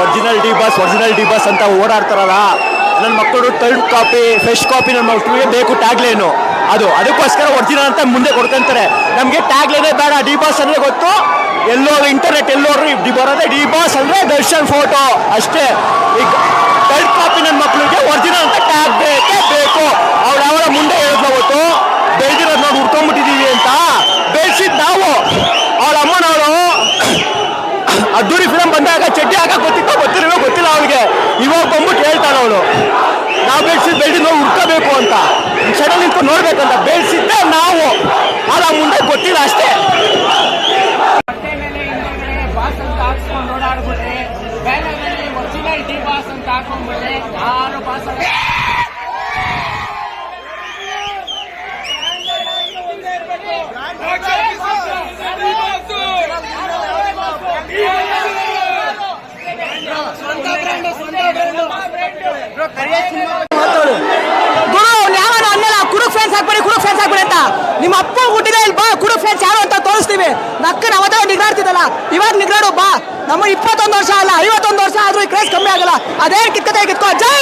Original D boss original D boss ಅಂತ ಓಡಾಡ್ತಾರಲ್ಲ ನನ್ನ ಮಕ್ಕಳು ತರ್ಡ್ ಕಾಪಿ ಫ್ರೆಶ್ ಕಾಪಿ ನನ್ನ ಮಕ್ಕಳಿಗೆ ಬೇಕು ಟ್ಯಾಗ್ಲೇನು ಅದು, ಅದಕ್ಕೋಸ್ಕರ ಒರಿಜಿನಲ್ ಅಂತ ಮುಂದೆ ಕೊಡ್ಕೊಂತಾರೆ. ನಮಗೆ ಟ್ಯಾಗ್ಲೇನೇ ಬೇಡ ಡಿ ಬಾಸ್ ಅಂದರೆ ಗೊತ್ತು. ಎಲ್ಲೋ ಇಂಟರ್ನೆಟ್ ಎಲ್ಲೋರು ಡಿ ಬರೋದೇ ಡಿ ಬಾಸ್ ಅಂದರೆ ದರ್ಶನ್ ಫೋಟೋ ಅಷ್ಟೇ. ಈಗ ಥರ್ಡ್ ಕಾಪಿ ನನ್ನ ಮಕ್ಕಳಿಗೆ ಒರಿಜಿನಲ್ ಅಂತ ಟ್ಯಾಗ್ ಬೇಕೇ ಬೇಕು ಅವ್ರು ಯಾವಾಗ ಮುಂದೆ ಹೇಳಿದ್ಲು ಅವತ್ತು ಬೆಳೆದಿರೋದು ನೋಡಿ ಹುಡ್ಕೊಂಡ್ಬಿಟ್ಟಿದೀವಿ ಅಂತ ಬೆಳೆಸಿದ್ ನಾವು ಅವಳ ಅಮ್ಮನವರು ಅದ್ದೂರಿ ಫಿಲಮ್ ಬಂದಾಗ ಚಡ್ಡಿ ಆಗ ಗೊತ್ತಿತ್ತೋ ಗೊತ್ತಿರೋ ಗೊತ್ತಿಲ್ಲ ಅವಳಿಗೆ ಇವಾಗ ಬಂದ್ಬಿಟ್ಟು ಹೇಳ್ತಾನೆ ಅವಳು ನಾವು ಬೆಳೆಸಿದ ಬೆಳ್ಳಿ ನಾವು ಹುಡ್ಕೋಬೇಕು ಅಂತ. ಸಡನ್ ನಿಂತು ನೋಡ್ಬೇಕಂತ. ಬೆಳೆಸಿದ್ದೆ ನಾವು. ಅಲ್ಲ, ಮುಂದೆ ಗೊತ್ತಿಲ್ಲ ಅಷ್ಟೇ. ಹಾಕ್ಸ್ಕೊಂಡು ಓಡಾಡ್ಬಿಟ್ರೆ ಬ್ಯಾನರ್ನಲ್ಲಿ ಒರಿಜಿನಲ್ ಡಿ ಬಾಸ್ ಅಂತ ಹಾಕೊಂಡ್ಬಿಟ್ರೆ, ಯಾರು ಬಾಸ್ ಅಂತ ಗುರು ಯಾವ ಅನ್ನಲ್ಲ ಕುಡುಕ್ ಫ್ಯಾನ್ಸ್ ಹಾಕ್ಬೇಡಿ ಕುಡುಕ್ ಫ್ಯಾನ್ಸ್ ಹಾಕ್ಬೇಡಿ ಅಂತ. ನಿಮ್ಮ ಅಪ್ಪ ಹುಟ್ಟಿದ ಇಲ್ಲಿ ಬಾ, ಕುಡುಕ್ ಫ್ಯಾನ್ಸ್ ಯಾರು ಅಂತ ತೋರಿಸ್ತೀವಿ. ನಕ್ಕ ಅವತ್ತೇ ನಿಗ್ರಾಡ್ತಿದ್ದಲ್ಲ ಇವಾಗ ನಿಗ್ರಾಡು, ಬಾ. ನಮ್ಮ ಇಪ್ಪತ್ತೊಂದು ವರ್ಷ ಅಲ್ಲ, ಐವತ್ತೊಂದು ವರ್ಷ ಆದ್ರೂ ಕ್ರೇಸ್ ಕಮ್ಮಿ ಆಗಲ್ಲ. ಅದೇ ಕಿತ್ಕತೆ ಕಿತ್ಕೋ. ಜೈ